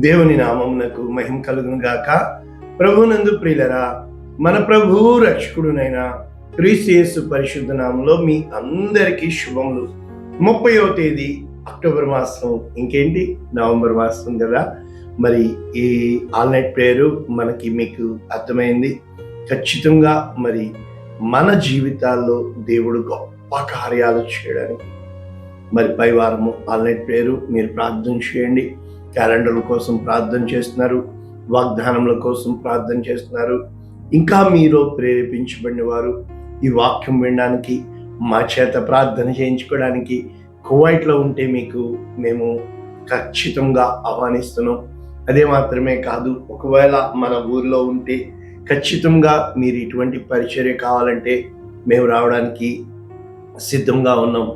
దేవుని నామమునకు మహిమ కలుగును గాక ప్రభునందు ప్రియులరా మన ప్రభువు రక్షకుడునైన క్రీస్తు పరిశుద్ధ నామంలో మీ అందరికీ శుభములు. ముప్పయో తేదీ అక్టోబర్ మాసం ఇంకేంటి? నవంబర్ మాసం కదా. మరి ఈ ఆల్ నైట్ ప్రేయరు మనకి మీకు అర్థమైంది. ఖచ్చితంగా మరి మన జీవితాల్లో దేవుడు గొప్ప కార్యాలు చేయడానికి. మరి పై వారము ఆల్ నైట్ ప్రేయరు మీరు ప్రార్థన చేయండి. క్యాలెండర్ల కోసం ప్రార్థన చేస్తున్నారు వాగ్దానముల కోసం ప్రార్థన చేస్తున్నారు. ఇంకా మీరు ప్రేరేపించబడిన వారు ఈ వాక్యం వినడానికి మా చేత ప్రార్థన చేయించుకోవడానికి కువైట్లో ఉంటే మీకు మేము ఖచ్చితంగా ఆహ్వానిస్తున్నాం. అదే మాత్రమే కాదు ఒకవేళ మన ఊర్లో ఉంటే ఖచ్చితంగా మీరు ఇటువంటి పరిచర్య కావాలంటే మేము రావడానికి సిద్ధంగా ఉన్నాం.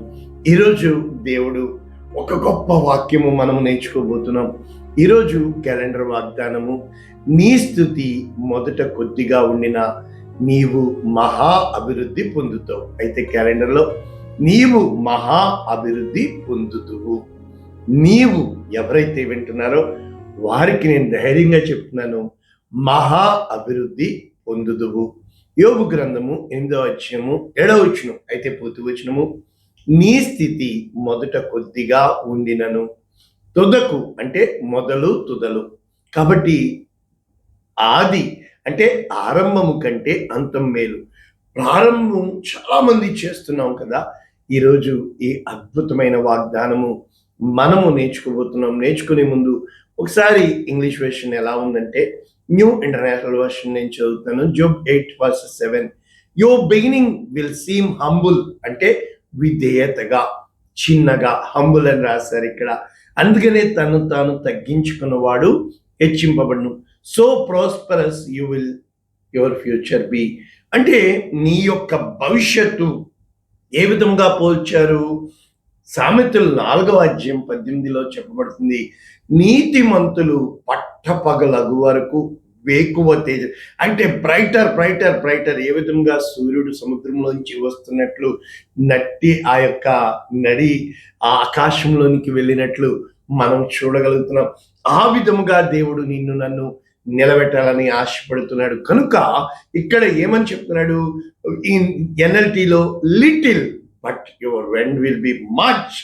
ఈరోజు దేవుడు ఒక గొప్ప వాక్యము మనం నేర్చుకోబోతున్నాం. ఈరోజు క్యాలెండర్ వాగ్దానము నీ స్థుతి మొదట కొద్దిగా ఉండిన నీవు మహా అభివృద్ధి పొందుతావు. అయితే క్యాలెండర్లో నీవు మహా అభివృద్ధి పొందుతువు. నీవు ఎవరైతే వింటున్నారో వారికి నేను ధైర్యంగా చెప్తున్నాను మహా అభివృద్ధి పొందుదువు. యోగు గ్రంథము ఎనిమిదో అధ్యాయము ఏడవ వచనం. అయితే పూర్తి వచ్చినము నీ స్థితి మొదట కొద్దిగా ఉండినను. తుదకు అంటే మొదలు తుదలు. కాబట్టి ఆది అంటే ఆరంభము కంటే అంతం మేలు. ప్రారంభం చాలామంది చేస్తున్నాం కదా. ఈరోజు ఈ అద్భుతమైన వాగ్దానము మనము నేర్చుకోబోతున్నాం. నేర్చుకునే ముందు ఒకసారి ఇంగ్లీష్ వెర్షన్ ఎలా ఉందంటే న్యూ ఇంటర్నేషనల్ వెర్షన్ నేను చదువుతాను Job eight verses seven your beginning will seem humble అంటే విధేయతగా చిన్నగా హంబుల్ అని రాశారు ఇక్కడ. అందుకనే తను తాను తగ్గించుకున్నవాడు హెచ్చింపబడును. So prosperous you will your future be అంటే నీ యొక్క భవిష్యత్తు ఏ విధంగా పోల్చారు? సామెతలు నాలుగవ అధ్యాయం పద్దెనిమిదిలో చెప్పబడుతుంది. నీతిమంతులు పట్టపగలగు వరకు వేకువ తేజ. అంటే బ్రైటర్ బ్రైటర్ బ్రైటర్ ఏ విధంగా సూర్యుడు సముద్రంలోంచి వస్తున్నట్లు నట్టి ఆ యొక్క నడి ఆ ఆకాశంలోనికి వెళ్ళినట్లు మనం చూడగలుగుతున్నాం. ఆ విధముగా దేవుడు నిన్ను నన్ను నిలబెట్టాలని ఆశపడుతున్నాడు. కనుక ఇక్కడ ఏమని చెప్తున్నాడు? ఎన్ఎల్టీలో little but your end will be much.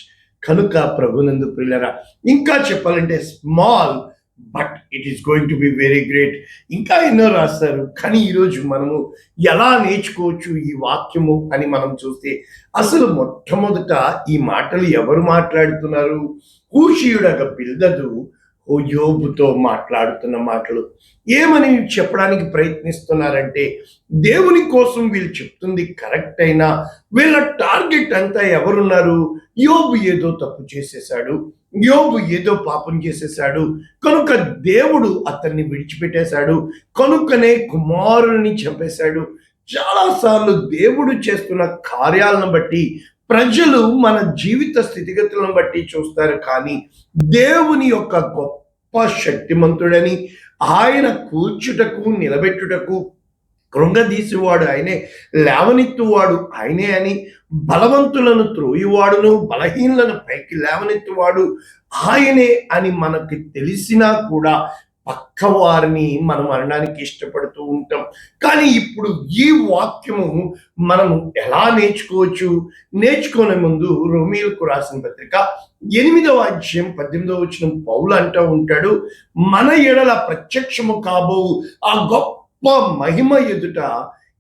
కనుక ప్రభునందు ప్రిల్లరా ఇంకా చెప్పాలంటే small but it is going to be very great ఇంకా ఎన్నో రాస్తారు. కానీ ఈరోజు మనము ఎలా నేర్చుకోవచ్చు ఈ వాక్యము అని మనం చూస్తే అసలు మొట్టమొదట ఈ మాటలు ఎవరు మాట్లాడుతున్నారు? కూషియుడగ పిల్లదు ఓ యోబుతో మాట్లాడుతున్న మాటలు. ఏమని చెప్పడానికి ప్రయత్నిస్తున్నారంటే దేవుని కోసం వీళ్ళు చెప్తుంది కరెక్ట్ అయినా వీళ్ళ టార్గెట్ అంతా ఎవరున్నారు? యోబు ఏదో తప్పు చేసేసాడు యోబు ఏదో పాపం చేసేసాడు కనుక దేవుడు అతన్ని విడిచిపెట్టేశాడు. కనుకనే కుమారుని చంపేశాడు. చాలాసార్లు దేవుడు చేస్తున్న కార్యాలను బట్టి ప్రజలు మన జీవిత స్థితిగతులను బట్టి చూస్తారు. కానీ దేవుని యొక్క గొప్ప శక్తిమంతుడని ఆయన కూర్చుటకు నిలబెట్టుటకు కృంగదీసేవాడు ఆయనే లేవనెత్తువాడు ఆయనే అని బలవంతులను త్రోయువాడును బలహీనులను పైకి లేవనెత్తువాడు ఆయనే అని మనకి తెలిసినా కూడా పక్క వారిని మనం అనడానికి ఇష్టపడుతూ ఉంటాం. కానీ ఇప్పుడు ఈ వాక్యము మనము ఎలా నేర్చుకోవచ్చు? నేర్చుకునే ముందు రోమిలకు రాసిన పత్రిక ఎనిమిదవ అధ్యాయం పద్దెనిమిదవ వచ్చిన పౌలు అంటూ ఉంటాడు మన ఎడల ప్రత్యక్షము కాబో ఆ గొప్ప మహిమ ఎదుట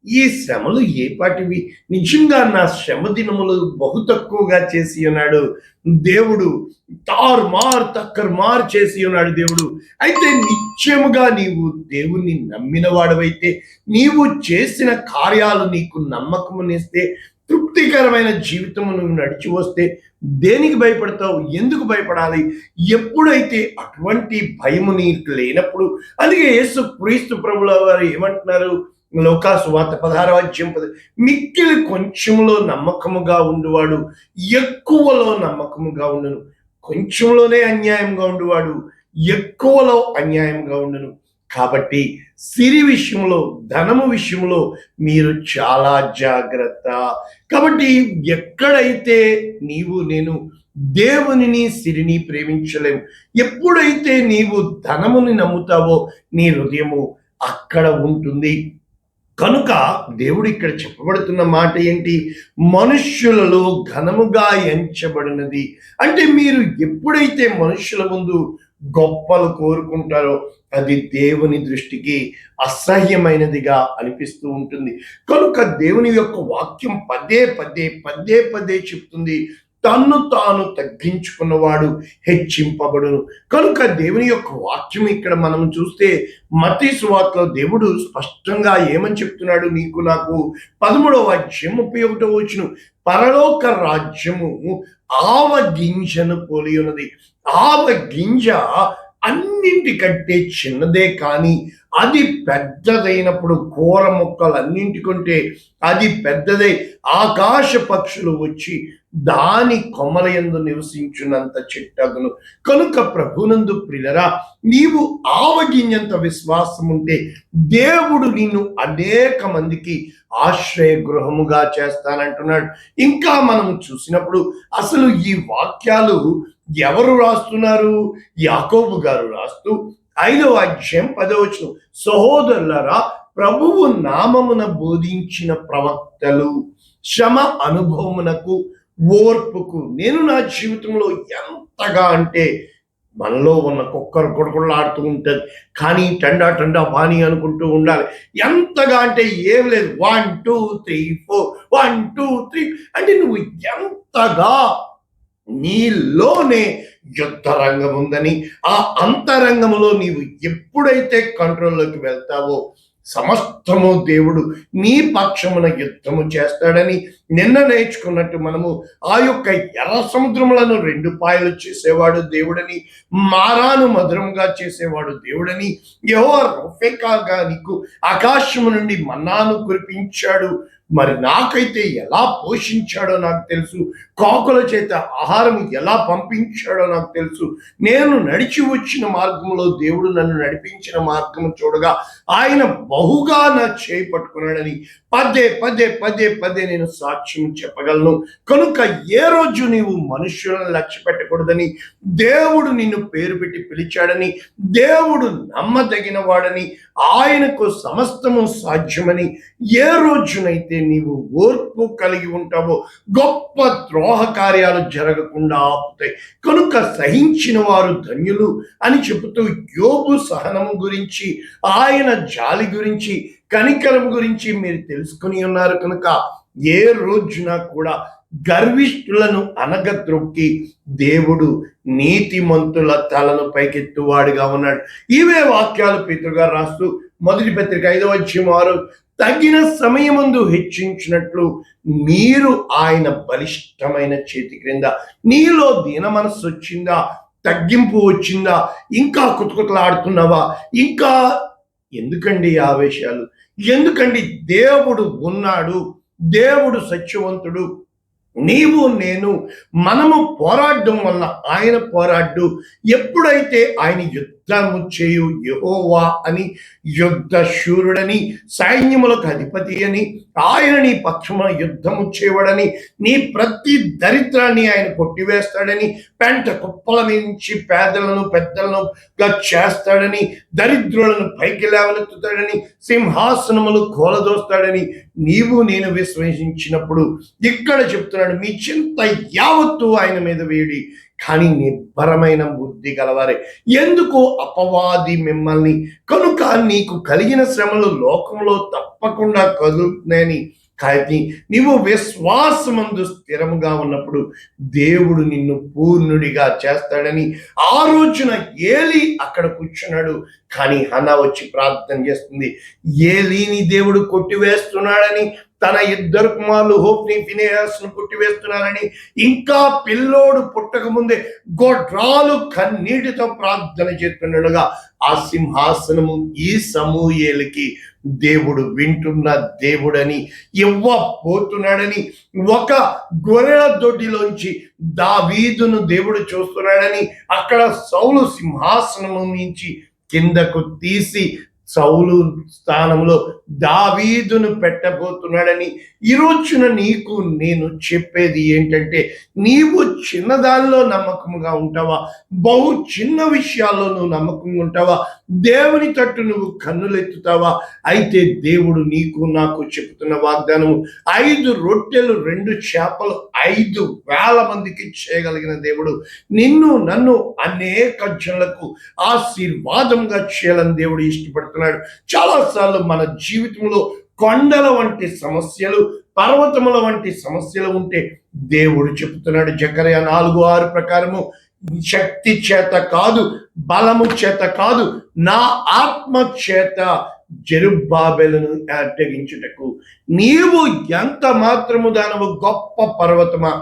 ఈ శ్రమలు ఏపాటివి నిజంగా నా శ్రమ దినములు బహు తక్కువగా చేసి ఉన్నాడు. దేవుడు తారు మార్ తక్కర్ మార్ చేసి ఉన్నాడు దేవుడు. అయితే నిత్యముగా నీవు దేవుణ్ణి నమ్మిన వాడవైతే నీవు చేసిన కార్యాలు నీకు నమ్మకమునిస్తే తృప్తికరమైన జీవితము నువ్వు నడిచి వస్తే దేనికి భయపడతావు? ఎందుకు భయపడాలి? ఎప్పుడైతే అటువంటి భయము నీకు లేనప్పుడు అందుకే యేసు క్రీస్తు ప్రభుల వారు ఏమంటున్నారు? లోకా సువార్త పదహారవ అధ్యయం పది మిక్కిలి కొంచెంలో నమ్మకముగా ఉండువాడు ఎక్కువలో నమ్మకముగా ఉండును. కొంచెంలోనే అన్యాయంగా ఉండువాడు ఎక్కువలో అన్యాయంగా ఉండును. కాబట్టి సిరి విషయంలో ధనము విషయంలో మీరు చాలా జాగ్రత్త. కాబట్టి ఎక్కడైతే నీవు నేను దేవునిని సిరిని ప్రేమించలేము ఎప్పుడైతే నీవు ధనముని నమ్ముతావో నీ హృదయము అక్కడ ఉంటుంది. కనుక దేవుడు ఇక్కడ చెప్పబడుతున్న మాట ఏంటి? మనుష్యులలో ఘనముగా ఎంచబడినది. అంటే మీరు ఎప్పుడైతే మనుషుల ముందు గొప్పలు కోరుకుంటారో అది దేవుని దృష్టికి అసహ్యమైనదిగా అనిపిస్తూ ఉంటుంది. కనుక దేవుని యొక్క వాక్యం పదే పదే పదే పదే చెప్తుంది. తన్ను తాను తగ్గించుకున్నవాడు హెచ్చింపబడును. కనుక దేవుని యొక్క వాక్యం ఇక్కడ మనం చూస్తే మతి సువార్తలో దేవుడు స్పష్టంగా ఏమని చెప్తున్నాడు నీకు నాకు? పదమూడవ అధ్యాయం ముప్పై ఒకటో వచ్చిన పరలోక రాజ్యము ఆవ గింజను పోలి ఉన్నది. ఆవ గింజ అన్నింటికంటే చిన్నదే కానీ అది పెద్దదైనప్పుడు కూర మొక్కలు అన్నింటికంటే అది పెద్దదై. ఆకాశ పక్షులు వచ్చి దాని కొమ్మల ఎందు నివసించినంత చెట్టగును. కనుక ప్రభునందు ప్రిలరా నీవు ఆవగింజంత విశ్వాసం ఉంటే దేవుడు నిన్ను అనేక మందికి ఆశ్రయ గృహముగా చేస్తానంటున్నాడు. ఇంకా మనం చూసినప్పుడు అసలు ఈ వాక్యాలు ఎవరు రాస్తున్నారు? యాకోబు గారు రాస్తూ ఐదవ అధ్యాయం పదవచ్చు సహోదరులరా ప్రభువు నామమున బోధించిన ప్రవక్తలు శ్రమ అనుభవమునకు ఓర్పుకు నేను నా జీవితంలో ఎంతగా అంటే మనలో ఉన్న కుక్కరు కొడుకులాడుతూ ఉంటుంది. కానీ టండా టండా బాని అనుకుంటూ ఉండాలి. ఎంతగా అంటే ఏం లేదు. One two three four one two three అంటే నువ్వు ఎంతగా నీలోనే యుద్ధ రంగం ఉందని ఆ అంతరంగంలో నీవు ఎప్పుడైతే కంట్రోల్లోకి వెళ్తావో సమస్తము దేవుడు నీ పక్షమున యుద్ధము చేస్తాడని నిన్న నేర్చుకున్నట్టు మనము ఆ యొక్క ఎర్ర సముద్రములను రెండు పాయలు చేసేవాడు దేవుడని మారాను మధురంగా చేసేవాడు దేవుడని యహో రొఫెకాగా నీకు ఆకాశము నుండి మన్నాను కురిపించాడు. మరి నాకైతే ఎలా పోషించాడో నాకు తెలుసు. కాకుల చేత ఆహారం ఎలా పంపించాడో నాకు తెలుసు. నేను నడిచి వచ్చిన మార్గంలో దేవుడు నన్ను నడిపించిన మార్గం చూడగా ఆయన బహుగా నా చేయి పట్టుకున్నాడని పదే పదే పదే పదే నేను సాక్ష్యం చెప్పగలను. కనుక ఏ రోజు నీవు మనుషులను లక్ష్య పెట్టకూడదని దేవుడు నిన్ను పేరు పెట్టి పిలిచాడని దేవుడు నమ్మదగిన వాడని ఆయనకు సమస్తము సాధ్యమని ఏ రోజునైతే నీవు ఓర్పు కలిగి ఉంటావో గొప్ప ద్రోహ కార్యాలు జరగకుండా ఆపుతాయి. కనుక సహించిన వారు ధన్యులు అని చెబుతూ యోగు సహనము గురించి ఆయన జాలి గురించి కనికరం గురించి మీరు తెలుసుకుని ఉన్నారు కనుక ఏ రోజున కూడా గర్విష్ఠులను అనగద్రొక్కి దేవుడు నీతిమంతుల తలను పైకెత్తువాడుగా ఉన్నాడు. ఇవే వాక్యాలు పితృగారు రాస్తూ మొదటి పత్రిక ఐదవ వారు తగిన సమయమందు హెచ్చించినట్లు మీరు ఆయన బలిష్టమైన చేతి క్రింద నీలో దీన మనస్సు వచ్చిందా తగ్గింపు వచ్చిందా ఇంకా కుతుకుతలాడుతున్నావా ఇంకా ఎందుకండి ఆవేశాలు? ఎందుకండి దేవుడు ఉన్నాడు దేవుడు సత్యవంతుడు నీవు నేను మనము పోరాడడం వల్ల ఆయన పోరాడు ఎప్పుడైతే ఆయన యుద్ధము చేయు యహోవా అని యుద్ధ శూరుడని సైన్యములకు అధిపతి అని ఆయన నీ పక్షమున యుద్ధము చేయవడని నీ ప్రతి దరిద్రాన్ని ఆయన కొట్టివేస్తాడని పెంట కుప్పల నుంచి పేదలను పెద్దలను చేస్తాడని దరిద్రులను పైకి లేవనెత్తుతాడని సింహాసనములు కోలదోస్తాడని నీవు నేను విశ్వసించినప్పుడు ఇక్కడ చెప్తున్నాడు మీ చింత యావత్తు ఆయన మీద వేడి. కానీ నిబ్బరమైన బుద్ధి గలవారే. ఎందుకు అపవాది మిమ్మల్ని కనుక నీకు కలిగిన శ్రమలు లోకంలో తప్పకుండా కదులుతున్నాయని. కానీ నీవు విశ్వాసమందు స్థిరముగా ఉన్నప్పుడు దేవుడు నిన్ను పూర్ణుడిగా చేస్తాడని ఆ రోజున ఏలి అక్కడ కూర్చున్నాడు. కానీ హనా వచ్చి ప్రార్థన చేస్తుంది. ఏలీని దేవుడు కొట్టివేస్తున్నాడని తన ఇద్దరు కుమారులు హోప్ని ఫినేహాస్ను పుట్టివేస్తున్నారని ఇంకా పిల్లోడు పుట్టక ముందే గొడ్రాలు కన్నీటితో ప్రార్థన చేస్తుండగా ఆ సింహాసనము ఈ సమూయేలకి దేవుడు వింటున్న దేవుడని ఇవ్వబోతున్నాడని ఒక గొర్రెల దొడ్డిలోంచి దావీదును దేవుడు చూస్తున్నాడని అక్కడ సౌలు సింహాసనము నుంచి కిందకు తీసి సౌలు స్థానంలో దావీదును పెట్టబోతున్నాడని ఈ రోజున నీకు నేను చెప్పేది ఏంటంటే నీవు చిన్నదానిలో నమ్మకంగా ఉంటావా? బహు చిన్న విషయాల్లో నువ్వు నమ్మకంగా ఉంటావా? దేవుని తట్టు నువ్వు కన్నులెత్తుతావా? అయితే దేవుడు నీకు నాకు చెబుతున్న వాగ్దానము ఐదు రొట్టెలు రెండు చేపలు ఐదు వేల మందికి చేయగలిగిన దేవుడు. నిన్ను నన్ను అనేక జనులకు ఆశీర్వాదంగా చేయాలని దేవుడు ఇష్టపడుతున్నాడు. చాలాసార్లు మన జీవితంలో కొండల వంటి సమస్యలు పర్వతముల వంటి సమస్యలు ఉంటే దేవుడు చెప్తున్నాడు జకరయ నాలుగు ఆరు ప్రకారము శక్తి చేత కాదు బలము చేత కాదు నా ఆత్మ చేత జరుబాబెలను అడ్డగించుటకు నీవు ఎంత మాత్రము దానవు గొప్ప పర్వతమా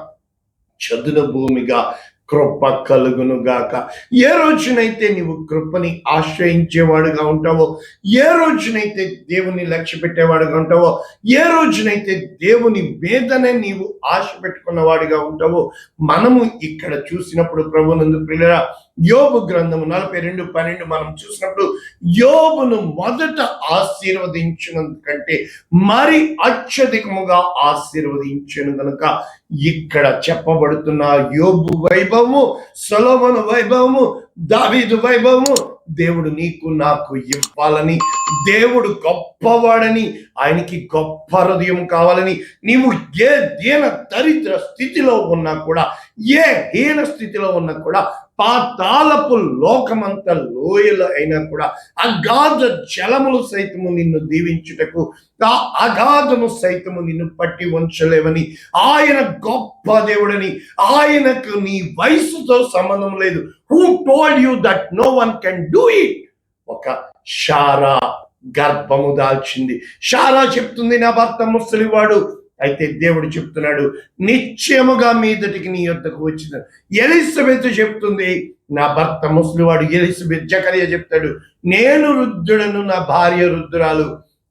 చదున భూమిగా కృప కలుగును గాక ఏ రోజునైతే నీవు కృపని ఆశ్రయించేవాడుగా ఉంటావో ఏ రోజునైతే దేవుని లక్ష్య పెట్టేవాడుగా ఉంటావో ఏ రోజునైతే దేవుని వేదనే నీవు ఆశ పెట్టుకున్నవాడిగా ఉంటావో మనము ఇక్కడ చూసినప్పుడు ప్రభునందు ప్రియుల యోబు గ్రంథము నలభై రెండు పన్నెండు మనం చూసినప్పుడు యోబును మొదట ఆశీర్వదించినందుకంటే మరి అత్యధికముగా ఆశీర్వదించను గనుక ఇక్కడ చెప్పబడుతున్న యోబు వైభవము సొలొమోను వైభవము దావీదు వైభవము దేవుడు నీకు నాకు ఇవ్వాలని దేవుడు గొప్పవాడని ఆయనకి గొప్ప హృదయం కావాలని నీవు ఏ దీన దరిద్ర స్థితిలో ఉన్నా కూడా ఏ హీన స్థితిలో ఉన్నా కూడా పాతాలపు లోకమంత లోయలు అయినా కూడా అగాధ జలములు సైతము నిన్ను దీవించుటకు ఆ అగాధము సైతము నిన్ను పట్టి ఉంచలేవని ఆయన గొప్ప దేవుడని ఆయనకు నీ వయసుతో సంబంధం లేదు. Who told you that no one can do it ఒక షారా గర్భము దాల్చింది. షారా చెప్తుంది నా భర్త ముసలివాడు. అయితే దేవుడు చెప్తున్నాడు నిశ్చయముగా మీదటికి నీ యొద్దకు వచ్చిన ఎలిజబెత్ చెప్తుంది నా భర్త ముసలివాడు ఎలిజబెత్ జకరియా చెప్తాడు నేను రుద్రుడను నా భార్య రుద్రాలు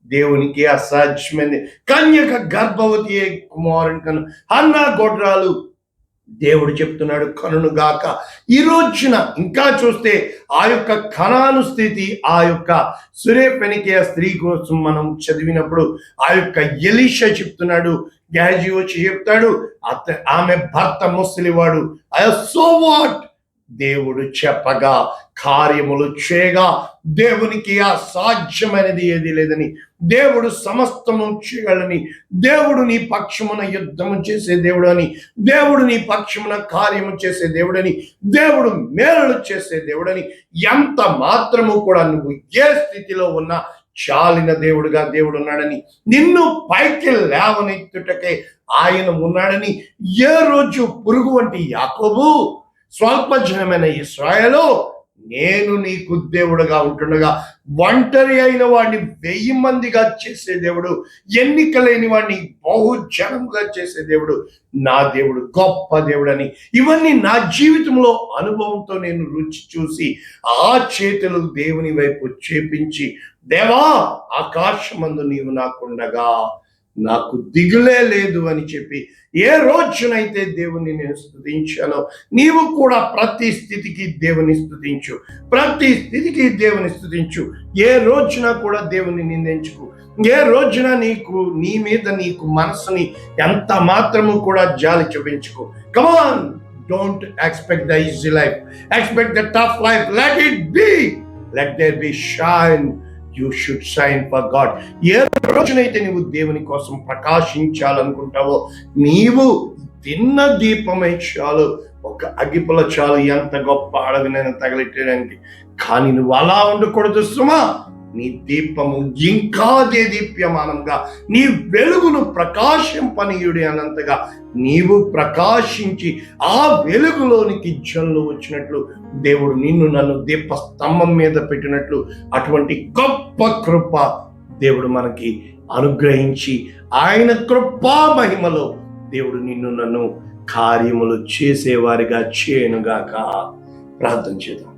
దేవునికి అసాధ్యమైంది. కన్యక గర్భవతి కుమారుని కను అన్న గొడ్రాలు దేవుడు చెప్తున్నాడు కనును గాక. ఈ రోజున ఇంకా చూస్తే ఆ యొక్క కణాను స్థితి ఆ యొక్క సురేపెనికే స్త్రీ కోసం మనం చదివినప్పుడు ఆ యొక్క ఎలీష చెప్తున్నాడు గ్యాజీ వచ్చి చెప్తాడు అత ఆమె భర్త ముసలివాడు. సో వాట్ దేవుడు చెప్పగా కార్యములు చేయగా దేవునికి అసాధ్యమైనది ఏది లేదని దేవుడు సమస్తము చేయగలని దేవుడు నీ పక్షమున యుద్ధము చేసే దేవుడు అని దేవుడు నీ పక్షమున కార్యము చేసే దేవుడని దేవుడు మేలు చేసే దేవుడని ఎంత మాత్రము కూడా నువ్వు ఏ స్థితిలో ఉన్నా చాలిన దేవుడుగా దేవుడు ఉన్నాడని నిన్ను పైకి లేవనెత్తుటకే ఆయన ఉన్నాడని ఏ రోజు పురుగు వంటి యాకోబు స్వల్పజనమైన ఇస్రాయలో నేను నీకు దేవుడుగా ఉంటుండగా ఒంటరి అయిన వాడిని వెయ్యి మందిగా చేసే దేవుడు ఎన్నిక లేని వాడిని బహుజనముగా చేసే దేవుడు నా దేవుడు గొప్ప దేవుడని. ఇవన్నీ నా జీవితంలో అనుభవంతో నేను రుచి చూసి ఆ చేతులు దేవుని వైపు చేపించి దేవా ఆకాశమందు నీవు నాకుండగా నాకు దిగులే లేదు అని చెప్పి ఏ రోజునైతే దేవుని నేను స్థుతించానో నీవు కూడా ప్రతి స్థితికి దేవుని స్థుతించు ప్రతి స్థితికి దేవుని స్థుతించు ఏ రోజున కూడా దేవుని నిందించుకు. ఏ రోజున నీకు నీ మీద నీకు మనసుని ఎంత మాత్రము కూడా జాలి చూపించుకో. Come on don't expect the easy life expect the tough life let it be let there be shine you should shine for God ఏ రోజునైతే నువ్వు దేవుని కోసం ప్రకాశించాలనుకుంటావో నీవు తిన్న దీపమే చాలు. ఒక అగ్గిపుల చాలు. ఎంత గొప్ప అడవినైనా తగలెట్టడానికి కానీ నువ్వు అలా ఉండకూడదు సుమా. నీ దీపము ఇంకా దీప్యమానంగా నీ వెలుగును ప్రకాశింపనీయుడి అనంతగా నీవు ప్రకాశించి ఆ వెలుగులోనికి జల్లు వచ్చినట్లు దేవుడు నిన్ను నన్ను దీప స్తంభం మీద పెట్టినట్లు అటువంటి గొప్ప కృప దేవుడు మనకి అనుగ్రహించి ఆయన కృపా మహిమలో దేవుడు నిన్ను నన్ను కార్యములు చేసేవారిగా చేయనుగాక. ప్రార్థన చేద్దాం.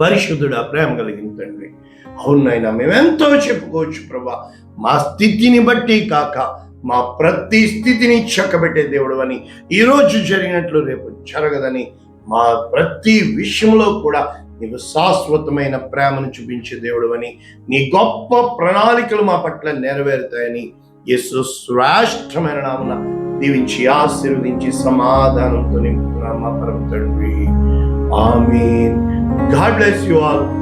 పరిశుద్ధుడా ప్రేమ కలిగిన తండ్రి అవునైనా మేమెంతో చెప్పుకోవచ్చు ప్రభా. మా స్థితిని బట్టి కాక మా ప్రతి స్థితిని చక్కబెట్టే దేవుడు అని ఈరోజు జరిగినట్లు రేపు జరగదని మా ప్రతి విషయంలో కూడా నీకు శాశ్వతమైన ప్రేమను చూపించే దేవుడు అని నీ గొప్ప ప్రణాళికలు మా పట్ల నెరవేరుతాయని యేసు శ్రేష్టమైన నామున దీవించి ఆశీర్వదించి సమాధానంతో నింపుతున్నాం మా పరమ తండ్రి. ఆమె గాడ్ బ్లెస్ యు ఆల్.